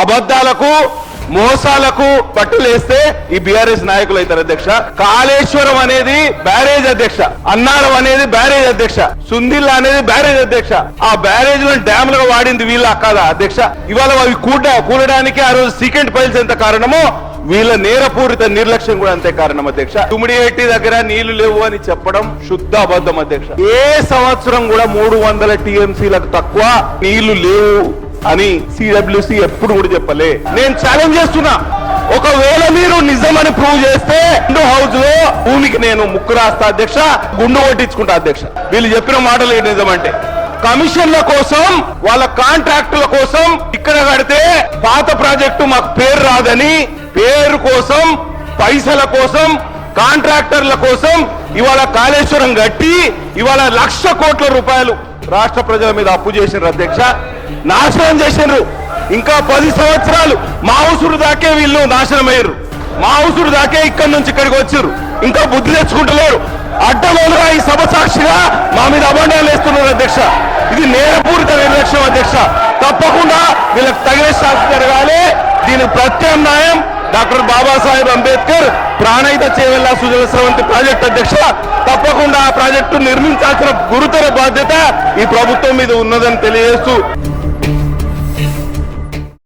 అబద్ధాలకు మోసాలకు పట్టులేస్తే ఈ బీఆర్ఎస్ నాయకులు అవుతారు అధ్యక్ష. కాళేశ్వరం అనేది బ్యారేజ్ అధ్యక్ష. అన్నారం అనేది బ్యారేజ్ అధ్యక్ష. సుందిల్ అనేది బ్యారేజ్ అధ్యక్ష. ఆ బ్యారేజ్లో డ్యామ్లుగా వాడింది వీళ్ళ కాదా అధ్యక్ష? ఇవాళ అవి కూడ కూడడానికి ఆ రోజు సీకెంట్ ఫైల్స్ ఎంత కారణమో వీళ్ళ నేరపూరిత నిర్లక్ష్యం కూడా అంతే కారణం అధ్యక్ష. తుమిడిఎట్టి దగ్గర నీళ్ళు లేవు అని చెప్పడం శుద్ధ అబద్ధం అధ్యక్ష. ఏ సంవత్సరం కూడా మూడు వందల టీఎంసీలకు తక్కువ నీళ్ళు లేవు. అని సిడబ్ల్యూసి ఎప్పుడు కూడా చెప్పలే. నేను ఛాలెంజ్ చేస్తున్నా. ఒకవేళ మీరు నిజమని ప్రూవ్ చేస్తే గుండు హౌస్లో భూమికి నేను ముక్కు రాస్తా అధ్యక్ష గుండు కొట్టించుకుంటా అధ్యక్ష. వీళ్ళు చెప్పిన మాటలు ఏంటి నిజమంటే కమిషన్ల కోసం వాళ్ళ కాంట్రాక్టుల కోసం ఇక్కడ కడితే పాత ప్రాజెక్టు మాకు పేరు రాదని పేరు కోసం పైసల కోసం కాంట్రాక్టర్ల కోసం ఇవాళ కాళేశ్వరం కట్టి ఇవాళ లక్ష కోట్ల రూపాయలు రాష్ట్ర ప్రజల మీద అప్పు చేసిన అధ్యక్ష. నాశనం చేసిండ్రు ఇంకా పది సంవత్సరాలు మా ఉసురు దాకే వీళ్ళు నాశనం అయ్యారు మా ఉసురు దాకే ఇక్కడి నుంచి ఇక్కడికి వచ్చారు ఇంకా బుద్ధి తెచ్చుకుంటలేరు. అడ్డమోలుగా ఈ సభ సాక్షిగా మా మీద అభండాలు వేస్తున్నారు అధ్యక్ష. ఇది నేరపూరిత నిర్లక్ష్యం అధ్యక్ష. తప్పకుండా వీళ్ళకి తగిన శాస్త్రి జరగాలి. దీని ప్రత్యామ్నాయం డాక్టర్ బాబాసాహెబ్ అంబేద్కర్ ప్రాణహిత చేవెల్లా సుజల స్రవంతి ప్రాజెక్ట్ అధ్యక్ష. తప్పకుండా ఆ ప్రాజెక్టు నిర్మించాల్సిన గురుతర బాధ్యత ఈ ప్రభుత్వం మీద ఉన్నదని తెలియజేస్తూ